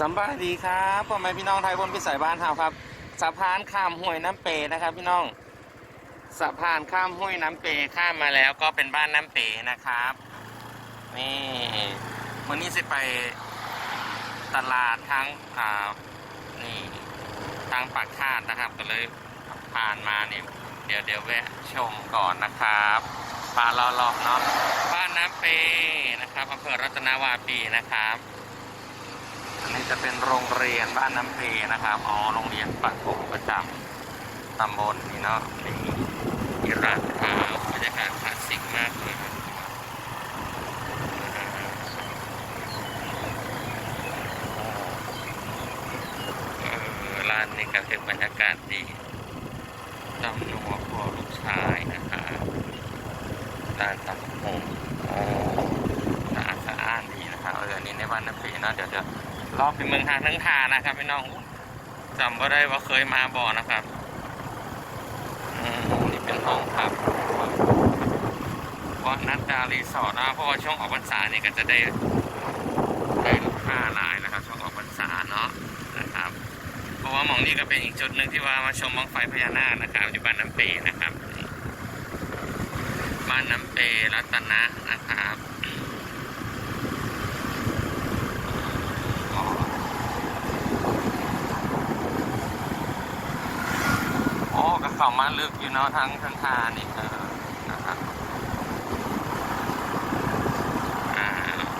สำบายดีครับพ่อแม่พี่น้องไทยบนพิสัยบ้านเฮาครับสะพานข้ามห้วยน้ำเปนะครับ พี่น้องสะพานข้ามห้วยน้ำเปข้ามมาแล้วก็เป็นบ้านน้ำเปนะครับ นี่วันนี้จะไปตลาดทางอ่านี่ทางปากคาดนะครับ ก็เลยผ่านมาเนี่ยเดี๋ยวเดี๋ยวแวะชมก่อนนะครับปลาลอลอเนาะบ้านน้ำเปนะครับอำเภอรัตนาวาปีนะครับ อันนี้จะเป็นโรงเรียนบ้านน้ำเพนะครับ อ๋อ โรงเรียนปัดผมประจำตำบลนี่เนาะนี่อิรันขาวบรรยากาศคลาสสิกมากเลยเออร้านนี้ก็เป็นบรรยากาศดีตำนัวพ่อลูกชายนะครับร้านตัดผมอ๋อสะอาดสะอ้านดีนะครับเอออันนี้ในบ้านน้ำเพเนาะเดี๋ยวจะ รอบเป็นเมืองทางทั้งทานะครับพี่น้องจำก็ได้ว่าเคยมาบ่อนะครับนี่เป็นห้องพักวัดนัดดารีสอร์ทนะเพราะว่าช่วงออกพรรษาเนี่ยก็จะได้ได้ลูกค้าหลายนะครับ ช่วงออกพรรษาเนาะนะครับ เพราะว่าหมองนี้ก็เป็นอีกจุดหนึ่งที่ว่ามาชมบังไฟพญานาคนะครับ อยู่บ้านน้ำเปนะครับ บ้านน้ำเปรัตนะนะครับ โอ้ก็เข้ามาลึกอยู่เนาะทั้งทั้งทานี่เออนะครับอ่า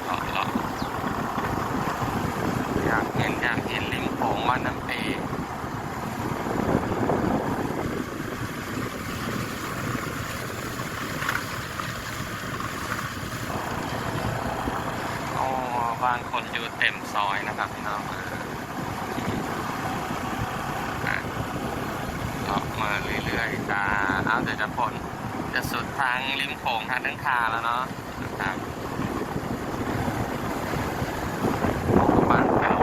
เลาะเลาะอยากเห็นอยากเห็นริมโขงบ้านน้ำเปโอ้บ้านคนอยู่เต็มซอยนะครับพี่น้องเอออะ เลาะมาื่อยจ้าเอาแต่จะผลจะสุดทางริมโขงทางทั้งคาแล้วเนาะครับบ้านเก่า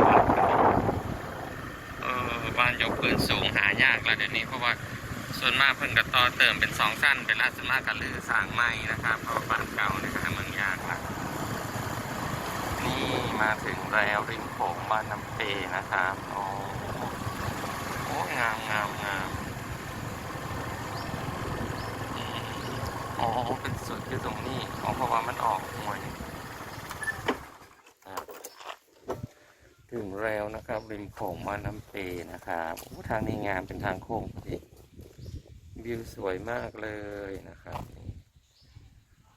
เออบ้านยกพื้นสูงหายากแล้วเดี๋ยวนี้เพราะว่าส่วนมากเพิ่งกับต่อเติมเป็นสองสั้นเป็นลาดส่วนมากกับลือสร้างใหม่นะครับเพราะบ้านเก่าเนี่ยหาเมืองยากละนี่มาถึงแล้วริมโขงบ้านน้ำเปนะครับโอ้โอ้งามงามงาม อืม อ๋อเป็นส่วนที่ตรงนี้อ๋อเพราะว่ามันออกหวยถึงแล้วนะครับริมโขงมาน้ำเปนะครับโอ้ทางนี้งามเป็นทางโค้งพอดีวิวสวยมากเลยนะครับ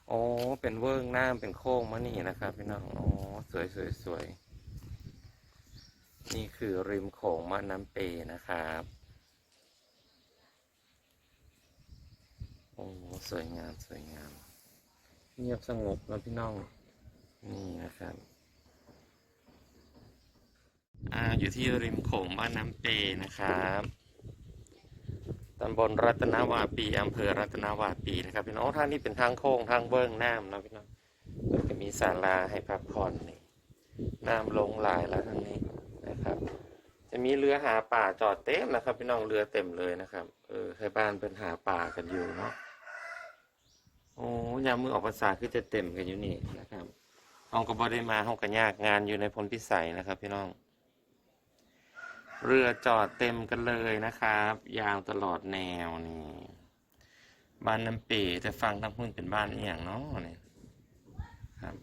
โอ้เป็นเวิ้งน้ำเป็นโค้งมานี่นะครับพี่น้องอ๋อสวยสวยสวยนี่คือริมโขงมาน้ำเปนะครับ อ้สวยงามสวยงาม เงียบสงบแล้วพี่น้อง นี่นะครับอ่าอยู่ที่ริมโขงบ้านน้ำเปนะครับตำบลรัตนาวาปีอำเภอรัตนาวาปีนะครับพี่น้องโอ้ทางนี้เป็นทางโค้งทางเบิ้งน้ำนะพี่น้องก็จะมีศาลาให้พักผ่อนนี่น้ำลงหลายแล้วทางนี้นะครับ จะมีเรือหาป่าจอดเต็มนะครับ พี่น้องเรือเต็มเลยนะครับ เออให้บ้านเป็นหาป่ากันอยู่เนาะโอ้ยามมือออกภาษาคือจะเต็มกันอยู่นี่นะครับห้องก็บ่ได้มาห้องก็ยากงานอยู่ในพลพิสัยนะครับ พี่น้อง เรือจอดเต็มกันเลยนะครับ ยาวตลอดแนวนี่บ้านน้ำเปแต่ฟังทั้งพุ่นเป็นบ้านอย่างเนาะเนี่ยครับ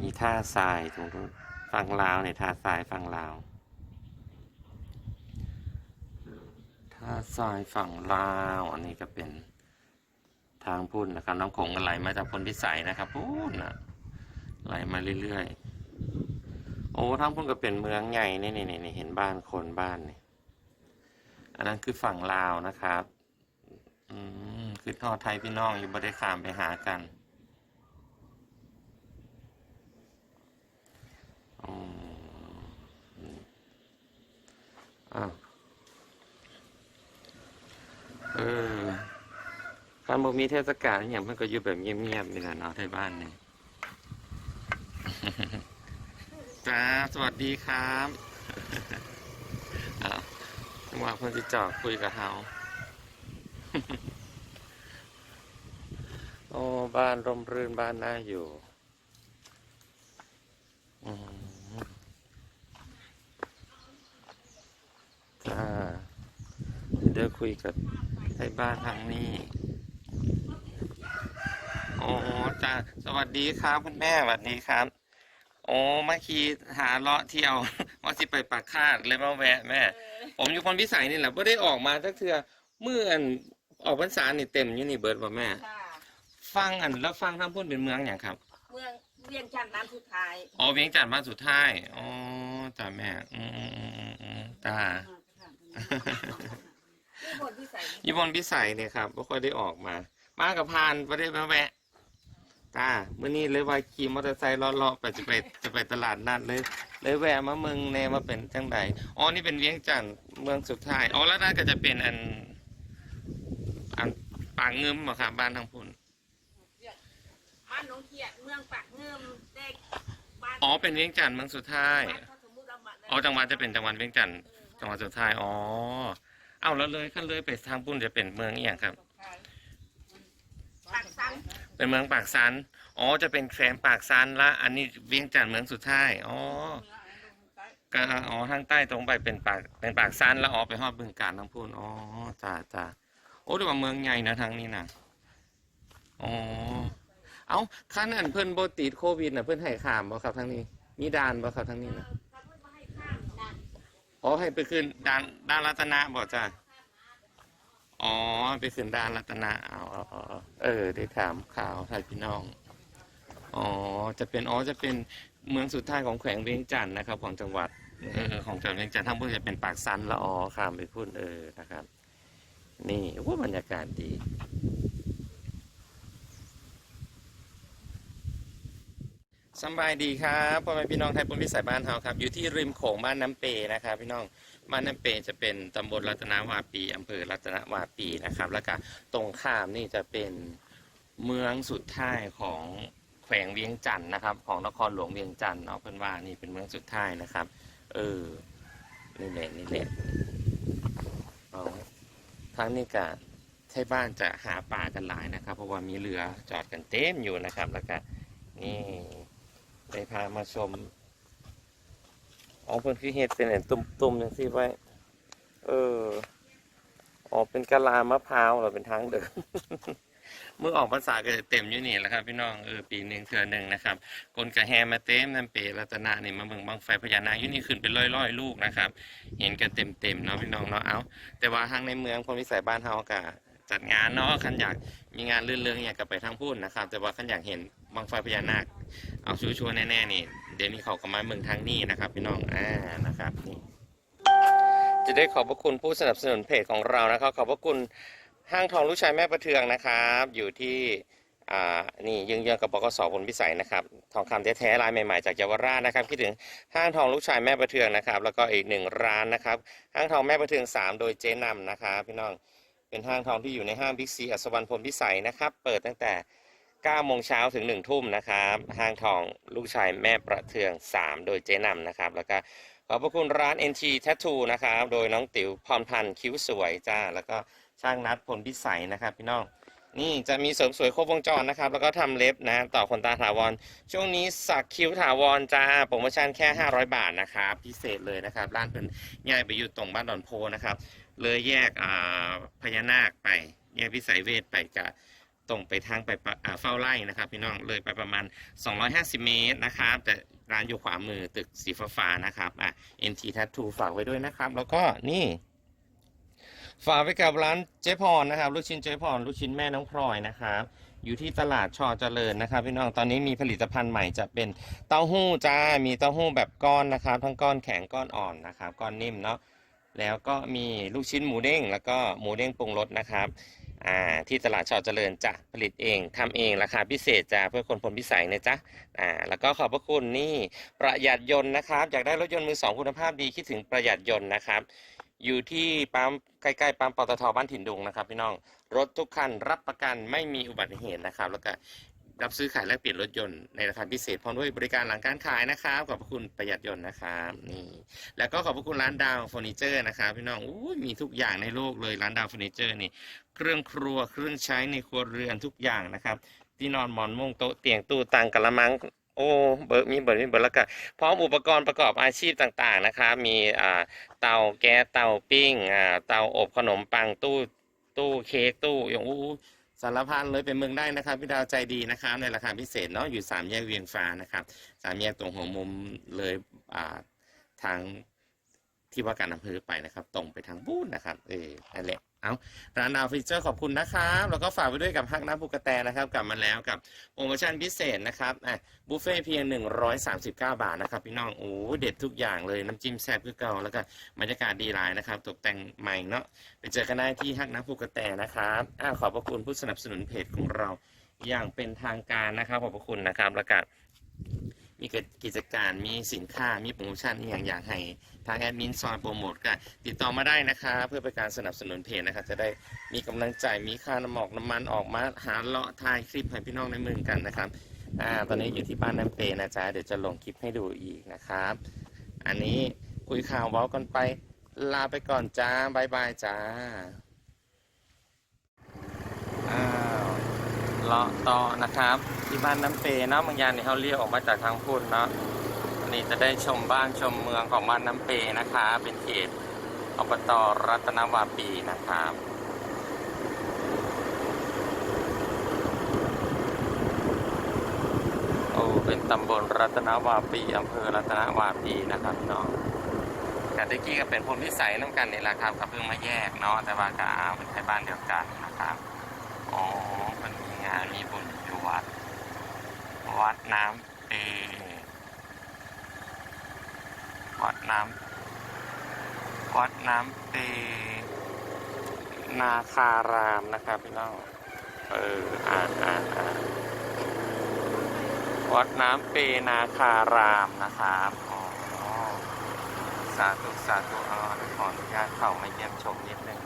มีท่าทรายตรงนู้นฝั่งลาวเนี่ยท่าทรายฝั่งลาวท่าทรายฝั่งลาว อันนี้ก็เป็น ทางพุ่นนะครับน้ำโขงก็ไหลมาจากพลพิสัยนะครับพุ่นนะไหลมาเรื่อยๆโอ้ทางพุ่นก็เป็นเมืองใหญ่นี่นี่นี่เห็นบ้านคนบ้านนี่อันนั้นคือฝั่งลาวนะครับ อืมคือทอดไทยพี่น้องอยู่บริขามไปหากันอืมอ้าวเออ คันบ่มีเทศกาลอย่างมันก็อยู่แบบเงียบๆนี่แหละเนาะที่บ้านนี่ จ้าสวัสดีครับอ้าวว่าพิ่นสิจอกคุยกับเฮา โอ้บ้านร่มรื่นบ้านน่าอยู่จ้าเดี๋ยวคุยกับให้บ้านทางนี้ อ๋อจ้าสวัสดีครับคุณแม่สวัสดีครับ โอ้มาขี่หาเลาะเที่ยวว่าสิไปปากคาดเลยมาแวะแม่ ผมอยู่คนพิสัยนี่แหละไม่ได้ออกมาสักเทือเมื่ออันออกพรรษานี่เต็มอยู่นี่เบิร์ดป่ะแม่ ค่ะ ฟังอันแล้วฟังทางพูดเป็นเมืองอย่างครับ เมืองเวียงจันทร์น้ำสุดท้ายอ๋อเวียงจันทร์บ้านสุดท้ายอ๋อจ้าแม่อืมอืมอืมอืมอืมจ้า ที่บนพิสัยยี่บนพิสัยเนี่ยครับไม่ค่อยได้ออกมา มากับพานไม่ได้มาแวะ ตาเมื่อนี้เลยว่าขี่มอเตอร์ไซค์เลาะๆไปจะไปจะไปตลาดนัดเลย เลยแวะมาเมืองแนมาเป็นจังใดอ๋อนี่เป็นเวียงจันทร์เมืองสุดท้ายอ๋อแล้วนั่นก็จะเป็นอัน อันปางเงิมอะครับบ้านทางพุ่นบ้านหนองเขียดเมืองปากเงิมเด็กบ้านอ๋อเป็นเวียงจันทร์เมืองสุดท้ายบ้านถ้าสมมุติเรามาอ๋อจังหวัดจะเป็นจังหวัดเวียงจันทร์จังหวัดสุดท้ายอ๋อเอาแล้วเลยขั้นเลยไปทางพุ่นจะเป็นเมืองอีหยังครับปากสัง เป็นเมืองปากซัน อ๋อ จะเป็นแขวงปากซันละ อันนี้เวียงจันทร์เมืองสุดท้าย อ๋อก็อ๋อทางใต้ตรงไปเป็นปากเป็นปากซันแล้วอ๋อไปฮอดบึงการทางพูนอ๋อจ้าจ้าโอ้ดูว่าเมืองใหญ่นะทางนี้นะอ๋อ เอาขั้นอันเพิ่นโบติดโควิดน่ะเพิ่นให้ข้ามบ่ครับทางนี้ มีด่านบ่ครับทางนี้นะเขาเพิ่งมาให้ข้ามนะอ๋อให้ไปขึ้นด่านด่านรัตนะบ่จ้า อ๋อ ไปขึ้นดานรัตนะเอาเอาเอเออ ได้ถามข่าวไทยพี่น้อง อ๋อ จะเป็น อ๋อ จะเป็นเมืองสุดท้ายของแขวงเวียงจันทร์นะครับ ของจังหวัด เออ ของจังหวัดเวียงจันทร์ทั้งหมดจะเป็นปากซันละอ๋อข้ามไปพุ่นเออ นะครับ นี่ว่าบรรยากาศดีสบายดีครับพ่อแม่พี่น้องไทยบนวิสัยบ้านเฮาครับ อยู่ที่ริมโขงบ้านน้ำเปนะครับพี่น้อง บ้านน้ำเปจะเป็นตำบลรัตนวาปีอำเภอรัตนวาปีนะครับ แล้วก็ตรงข้ามนี่จะเป็นเมืองสุดท้ายของแขวงเวียงจันทร์นะครับ ของนครหลวงเวียงจันทร์เนาะเพิ่นว่านี่เป็นเมืองสุดท้ายนะครับ เออนี่แหละนี่แหละเอาทางนี้ก็ใช่บ้านจะหาปลากันหลายนะครับ เพราะว่ามีเรือจอดกันเต็มอยู่นะครับ แล้วก็นี่ได้พามาชม อ๋อเพิ่นคือเฮ็ดเป็นอันตุ่มๆจังซี่ไว้ เอออ๋อเป็นกะลามะพร้าวเหรอเป็นทางเดินเมื่อออกภาษาก็จะเต็มอยู่นี่แหละครับ พี่น้องเออปีหนึ่งเทือหนึ่งนะครับกลกระแฮมาเต็มน้ำเปรัตนาเนี่ยมาเบิ่งบังไฟพญานาคอยู่นี่ขึ้นเป็นร้อยๆลูกนะครับ เห็นกันเต็มๆเนาะพี่น้องเนาะเอาแต่ว่าทางในเมืองคนวิสัยบ้านเฮาก็จัดงานเนาะคันอยากมีงานลื่นเรื่องอยากกลับไปทางพูนนะครับ แต่ว่าคันอยากเห็นบังไฟพญานาคเอาชัวร์ๆแน่ๆนี่ เดี๋ยวนี้เขาก็มาเมืองทางนี้นะครับพี่น้องอ่านะครับนี่จะได้ขอบพระคุณผู้สนับสนุนเพจของเรานะครับ ขอบพระคุณห้างทองลูกชายแม่ประเทืองนะครับ อยู่ที่อ่านี่ยืงเยืองกับบกสผลพิสัยนะครับ ทองคำแท้ๆลายใหม่ๆจากเยาวราชนะครับคิดถึงห้างทองลูกชายแม่ประเทืองนะครับ แล้วก็อีกหนึ่งร้านนะครับ ห้างทองแม่ประเทือง 3 โดยเจ๊นำนะครับพี่น้องเป็นห้างทองที่อยู่ในห้างบิ๊กซีอัศวรรณพลพิสัยนะครับ เปิดตั้งแต่ 9โมงเช้าถึง 1 ทุ่มนะครับห้างทองลูกชายแม่ประเทือง 3 โดยเจ๊นำนะครับ แล้วก็ขอบพระคุณร้าน NT Tattoo นะครับ โดยน้องติ๋วพรพันธ์คิ้วสวยจ้า แล้วก็ช่างนัดพลพิสัยนะครับ พี่น้อง นี่จะมีเสริมสวยครบวงจรนะครับ แล้วก็ทำเล็บนะ ต่อขนตาถาวร ช่วงนี้สักคิ้วถาวรจ้า โปรโมชั่นแค่ 500 บาทนะครับ พิเศษเลยนะครับ ร้านเป็นย้ายไปอยู่ตรงบ้านดอนโพนะครับ เลยแยกอ่าพญานาคไป แยกพิสัยเวทไปจะ ตรงไปทางไปเฝ้าไร่นะครับ พี่น้องเลยไปประมาณ 250 เมตรนะครับ แต่ร้านอยู่ขวามือตึกสีฟ้าๆนะครับอะ NT Tattoo ฝากไว้ด้วยนะครับ แล้วก็นี่ ฝากไว้กับร้านเจ๊พรนะครับ ลูกชิ้นเจ๊พรลูกชิ้นแม่น้องพลอยนะครับอยู่ที่ตลาดชอเจริญนะครับ พี่น้องตอนนี้มีผลิตภัณฑ์ใหม่จะเป็นเต้าหู้จ้ามีเต้าหู้แบบก้อนนะครับ ทั้งก้อนแข็งก้อนอ่อนนะครับ ก้อนนิ่มเนาะแล้วก็มีลูกชิ้นหมูเด้งแล้วก็หมูเด้งปรุงรสนะครับ อ่าที่ตลาดชอเจริญจะผลิตเองทำเองราคาพิเศษจ้าเพื่อคนพลพิสัยนะจ๊ะอ่าแล้วก็ขอบพระคุณนี่ประหยัดยนต์นะครับอยากได้รถยนต์มือสองคุณภาพดีคิดถึงประหยัดยนต์นะครับ อยู่ที่ปั๊มใกล้ๆปั๊มปตทบ้านถิ่นดุงนะครับพี่น้องรถทุกคันรับประกันไม่มีอุบัติเหตุนะครับ แล้วก็ รับซื้อขายและเปลี่ยนรถยนต์ในราคาพิเศษพร้อมด้วยบริการหลังการขายนะครับขอบพระคุณประหยัดยนต์นะครับนี่แล้วก็ขอบพระคุณร้านดาวเฟอร์นิเจอร์นะครับพี่น้องอู้ยมีทุกอย่างในโลกเลยร้านดาวเฟอร์นิเจอร์นี่เครื่องครัวเครื่องใช้ในครัวเรือนทุกอย่างนะครับที่นอนหมอนมุ้งโต๊ะเตียงตู้ตังกะละมังโอ้เบิร์มีเบิร์มีเบิร์แล้วก็พร้อมอุปกรณ์ประกอบอาชีพต่างๆนะครับมีเตาแก๊สเตาปิ้งเตาอบขนมปังตู้ตู้เค้กตู้อย่างอู้ สารพันเลยเป็นเมืองได้นะครับพี่ดาวใจดีนะครับในราคาพิเศษเนาะอยู่สามแยกเวียงฟ้านะครับสามแยกตรงหัวมุมเลยอ่าทางที่ว่าการอำเภอไปนะครับ ตรงไปทางบูนนะครับ เออนั่นแหละ เอาร้านดาวฟีเจอร์ขอบคุณนะครับ แล้วก็ฝากไว้ด้วยกับฮักน้ำบุกระแตนะครับ กลับมาแล้วกับโปรโมชั่นพิเศษนะครับอะบุฟเฟ่เพียง 139 บาทนะครับ พี่น้องโอ้เด็ดทุกอย่างเลยน้ำจิ้มแซ่บคือเก่าแล้วก็บรรยากาศดีหลายนะครับ ตกแต่งใหม่เนาะไปเจอกันได้ที่ฮักน้ำภูกระแตนะครับอ่าขอบพระคุณผู้สนับสนุนเพจของเราอย่างเป็นทางการนะครับขอบพระคุณนะครับแล้วก็ มีกิจการมีสินค้ามีโปรโมชั่นอย่างอย่างให้ทางแอดมินซอยโปรโมทกันติดต่อมาได้นะครับเพื่อเป็นการสนับสนุนเพจนะครับจะได้มีกำลังใจมีค่าน้ำหมอกน้ำมันออกมาหาเลาะถ่ายคลิปให้พี่น้องในเมืองกันนะครับอ่าตอนนี้อยู่ที่บ้านน้ำเปนะจ๊ะเดี๋ยวจะลงคลิปให้ดูอีกนะครับ อันนี้คุยข่าวเว้ากันไปลาไปก่อนจ้าบายบายจ้าอ้า เลาะต่อนะครับ ที่บ้านน้ำเปเนาะบางอย่างนี่เขาเรียกออกมาจากทางพุนเนาะอันนี้จะได้ชมบ้านชมเมืองของบ้านน้ำเปนะคะ เป็นเขตอบตรัตนวาปีนะครับโอ้เป็นตำบลรัตนวาปีอำเภอรัตนวาปีนะครับพี่น้องแต่ตะกี้ก็เป็นพลพิสัยน้ำกันนี่แหละครับก็เพิ่งมาแยกเนาะแต่ว่าก็เอาเป็นไทยบ้านเดียวกันนะครับอ๋อ มันมีงามีบุญอยู่วัด วัดน้ำเปวัดน้ำวัดน้ำเปนาคารามนะครับพี่น้อง เออ อ่านอ่านอ่านวัดน้ำเปนาคารามนะครับอ๋อสาธุสาธุอ๋อขออนุญาตเข้ามาเยี่ยมชมนิดนึง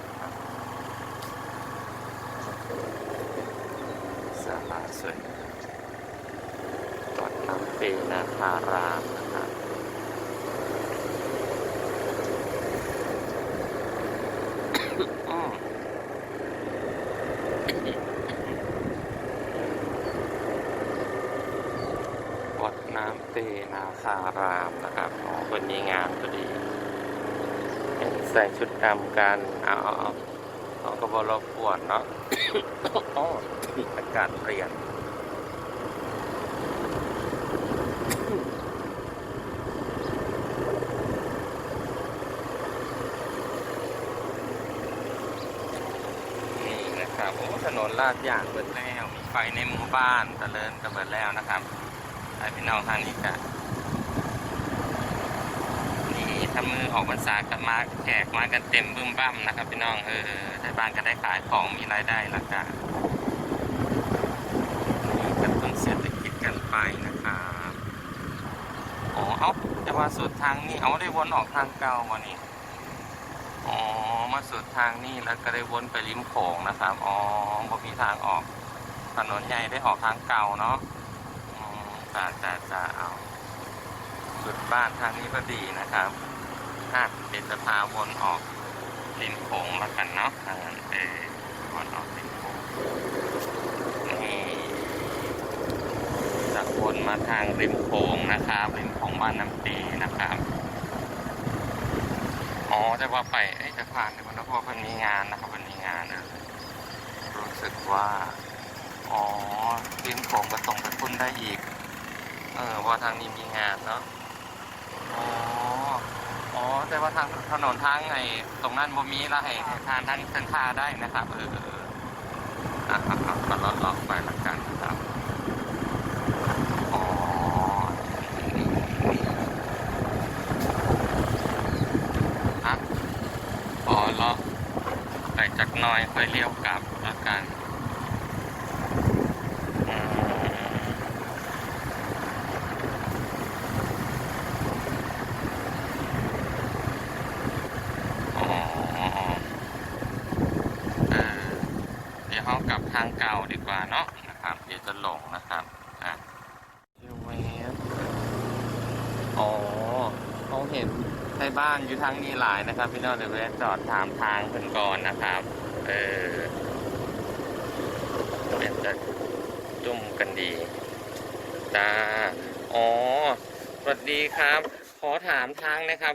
สาราสวยงามวัดน้ำเปนาคารามนะครับวัดน้ำเปนาคารามนะครับอ๋อคนนี้งามพอดี เห็นใส่ชุดดำกันเอา เอาเอาเอก็บรบกวนเนาะอากาศเปลี่ยนนี่นะครับโอ้ถนนลาดยางเบิดแล้ว มีไฟในหมู่บ้านเจริญกันเบิดแล้วนะครับไอ้พี่น้องทางนี้กะนี่ถ้ามือออกพรรษากันมาแขกมากันเต็มบึ้มบ้ามนะครับพี่น้องเออในบ้านก็ได้ขายของมีรายได้แล้วกันกระตุ้นเศรษฐกิจกันไปนะครับโอ้เอาแต่ว่าสุดทางนี้เอาได้วนออกทางเก่ามานี่อ๋อมาสุดทางนี่แล้วก็ได้วนไปริมโขงนะครับอ๋อบ่มีทางออกถนนใหญ่ได้ออกทางเก่าเนาะจ้าจ้าจ้าเอาสุดบ้านทางนี้ก็ดีนะครับ อะเดี๋ยวจะพาวนออกริมโขงแล้วกันเนาะทางนั้นเออวนออกริมโขงนี่จากวนมาทางริมโขงนะครับริมโขงบ้านน้ำตีนะครับอ๋อแต่ว่าไปไอ้จะผ่านในวันนเพราะว่ามันมีงานนะครับมันมีงานเออรู้สึกว่าอ๋อริมโขงก็ตรงไปพุ่นได้อีก เออเพราะทางนี้มีงานเนาะอ๋อ แต่ว่าทางถนนทางไอ้ตรงนั้นบ่มีแล้วให้ให้ทางทางเส้นทางได้นะครับ เอออะครับครับก็ลดลอกไปละกันนะครับอ๋อฮะอ๋อเลาะไปจากน้อยค่อยเลี้ยวกลับละกันอืม อ๋อเออเดี๋ยวเขากลับ ทางเก่าดีกว่าเนาะนะครับ เดี๋ยวจะหลงนะครับอะเวฟอ๋อเขาเห็นใช้บ้านอยู่ทางนี้หลายนะครับ พี่น้องเดี๋ยวแวะจอดถามทางเพิ่นก่อนนะครับ เออเป็นจะจุ่มกันดีจ้าอ๋อสวัสดีครับ ขอถามทางนะครับ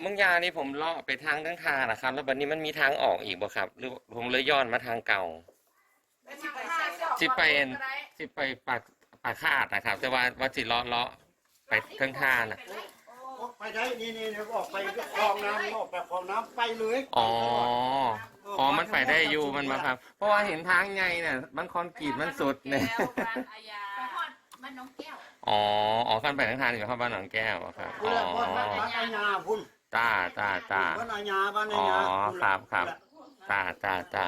เมืองยานี่ผมเลาะไปทางทั้งทางนะครับ แล้วบัดนี้มันมีทางออกอีกบ่ครับ หรือผมเลยย้อนมาทางเก่า สิไปเอ็นที่ไปปากปากคาดนะครับ แต่ว่าว่าสิเลาะเลาะไปทั้งทางน่ะออกไปได้นี่นี่ออกไปคลองน้ำออกไปคลองน้ำไปเลยอ๋ออ๋อมันไปได้อยู่มันมาครับ เพราะว่าเห็นทางไงเนี่ยมันคอนกรีตมันสุดเนี่ยบ้านอาญาไปฮอดบ้านน้องแก้วอ๋ออ๋อขั้นไปทั้งทางอยู่เข้าบ้านหนองแก้วอะครับพุ่อ๋นอละพุ่นบ้านอาญาพุ่นตาตาตาบ้านอาญาบ้านอาญาอ๋อครับครับตาตาตา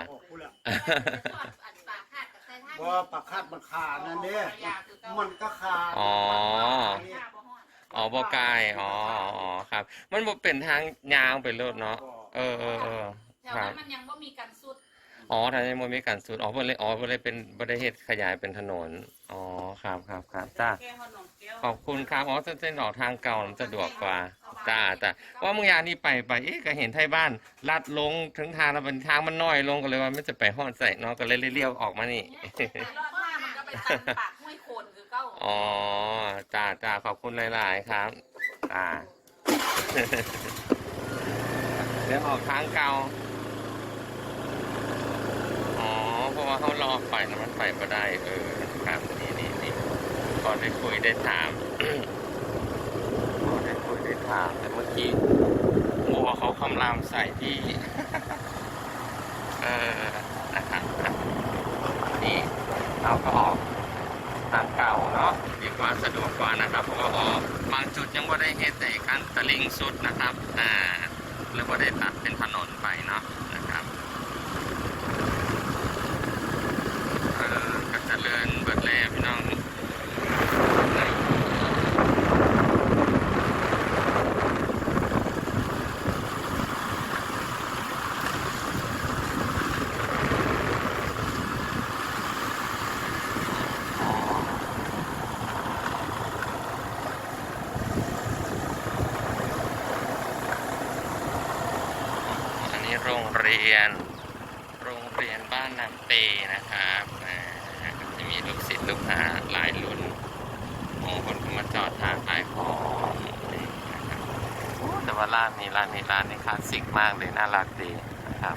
พุ่นละฮอดอันปากคาดกับใส่ท่านเพราะว่าปากคาดมันขาดนั่นเด้มันก็ขาดอ๋อข้าบ่ฮอดอ๋อบ่ไกลอ๋ออ๋อครับ มันบ่เป็นทางยาวไปโลดเนาะ เออเออเออ แถวนั้นมันยังบ่มีการสุด อ๋อทางนี้มันมีการสูดอ๋อบ่เลยอ๋อบ่เลยเป็นบ่ได้เฮ็ดขยายเป็นถนน อ๋อครับครับครับจ้าแก้วหนองแก้วขอบคุณครับอ๋อเส้นออกทางเก่ามันสะดวกกว่าจ้าจ้าว่ามึงยานนี่ไปไปเอ๊ะก็เห็นไทยบ้านลัดลงถึงทางแล้วเป็นทางมันน้อยลงก็เลยว่าไม่จะไปห้อนใส่เนาะก็เลยเลี้ยวออกมานี่รอดหน้ามันก็ไปตันปากห้วยโคนคือเก้าอ๋อจ้าจ้าขอบคุณหลาย ๆ ครับจ้าเดี๋ยวออกทางเก่า อ๋อ เพราะว่าเขารอไฟนะมันไฟก็ได้เออครับนี่นี่นี่พอได้คุยได้ถามพอได้คุยได้ถาม แต่เมื่อกี้มัวเขาคำรามใส่ที่ เออนะครับนี่เราก็ออกทางเก่าเนาะดีกว่าสะดวกกว่านะครับ เพราะว่าอ๋อบางจุดยังไม่ได้เฮ็ดแต่การตะลิงสุดนะครับ อ่าหรือว่าได้ตัดเป็นถนนไปเนาะนะครับเออ ก็เจริญเบิดแล้วพี่น้องอันนี้โรงเรียน โรงเรียนบ้านน้ำเปนะครับอ่าก็จะมีลูกศิษย์ลูกหาหลายรุ่นบางคนก็มาจอดทางขายของนี่นะครับโอ้แต่ ว่าร้านนี้ร้านนี้ร้านนี้คลาสสิกมากเลยน่ารักดีนะครับ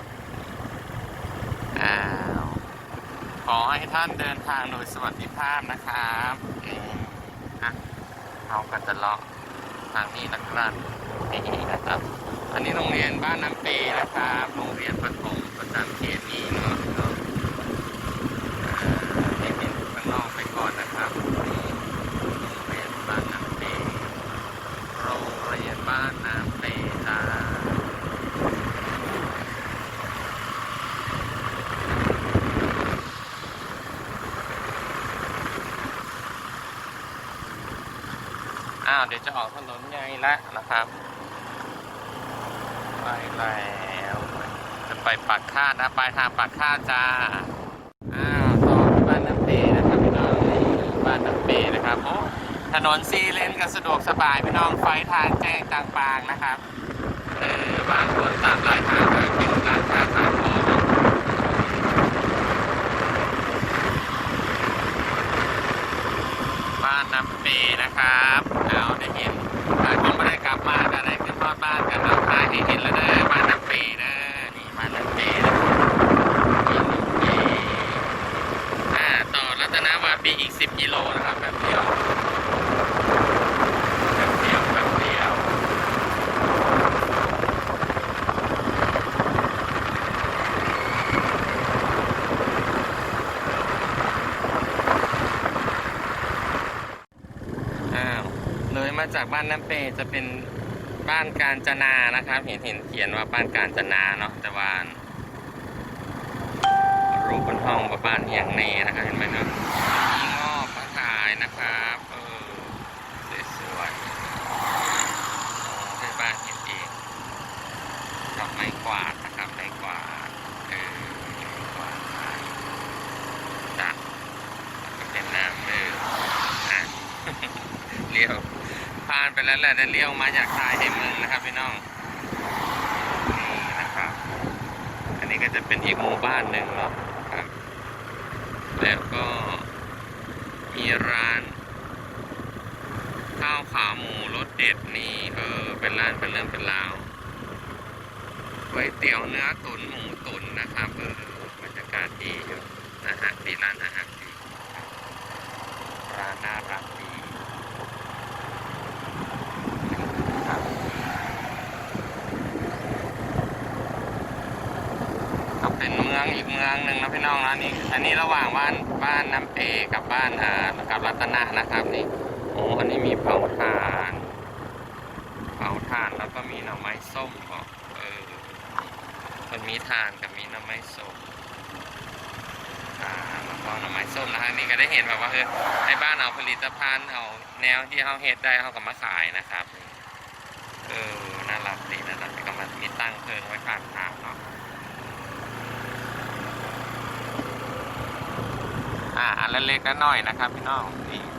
อ้าวขอให้ท่านเดินทางโดยสวัสดิภาพนะครับนี่อะเราก็จะเลาะทางนี้นะครับนี่นะครับ อันนี้โรงเรียนบ้านน้ำเปนะครับ โรงเรียนประถมประจำเขตนี้เนาะเนาะอ่าให้เห็นข้างนอกไปก่อนนะครับนี่โรงเรียนบ้านน้ำเปโรงเรียนบ้านน้ำเปจ้าอ้าว เดี๋ยว จะออกถนนใหญ่แล้วนะครับไปแล้วจะไปปักคาดนะปลายทางปักคาดจ้าอ้าวต่อบ้านน้ำเปนะครับพี่น้องบ้านน้ำเปนะครับโอ้ถนนซีเลนก็สะดวกสบายพี่น้องไฟทางแจ้งต่างปางนะครับเออบางคนตามหลายทางก็เป็นร้านค้าขายของบ้านน้ำเปนะครับ บ้านกันเราถ่ายให้เห็นแล้วเด้บ้านน้ำเปเด้นี่บ้านน้ำเปนะครับบ้านน้ำเปอ่าต่อรัตนวาปีอีก 10กิโลนะครับแบบเดียวแบบเดียวแบบเดียวอ้าวเลยมาจากบ้านน้ำเปจะเป็น บ้านการจนานะครับ เห็นเห็นเขียนว่าบ้านการจนาเนาะแต่ว่ารูปบนห้องบ้านเอียงเน่นะครับเห็นไหมเนาะมีงอกมาขายนะครับเออสวยๆโอ้ให้บ้านเห็นเองดอกไม้กวาดนะครับไม้กวาดเออมีไม้กวาดขายจ้ะแล้วก็เป็นน้ำเอออะ เลี้ยว ผ่านไปแล้วแหละแต่เลี้ยวมาอยากถ่ายให้มึงนะครับพี่น้องนี่นะครับ อันนี้ก็จะเป็นอีกหมู่บ้านหนึ่งเนาะครับ แล้วก็มีร้านข้าวขาหมูรสเด็ดนี่เออเป็นร้านเป็นเรื่องเป็นราวก๋วยเตี๋ยวเนื้อตุ๋นหมูตุ๋นนะครับเออบรรยากาศดีอยู่นะฮะดีร้านอาหารานน่ารักดีครับก็ เป็นเมืองอีกเมืองหนึ่งนะพี่น้องนะนี่อันนี้ระหว่างบ้านบ้านน้ำเปกับบ้านอ่ากับรัตนะนะครับนี่โอ้อันนี้มีเผาถ่านเผาถ่านแล้วก็มีหน่อไม้ส้มบอกเออมันมีถ่านกับมีหน่อไม้ส้มอ่าแล้วก็หน่อไม้ส้มนะฮะนี่ก็ได้เห็นแบบว่าเออในบ้านเอาผลิตภัณฑ์เอาแนวที่เขาเฮ็ดได้เขาก็มาขายนะครับเออน่ารักดีน่ารักดีก็มามีตั้งเพลิงไว้ข้างทางเนาะ อ่าอันเล็กๆน้อยนะครับพี่น้องนี่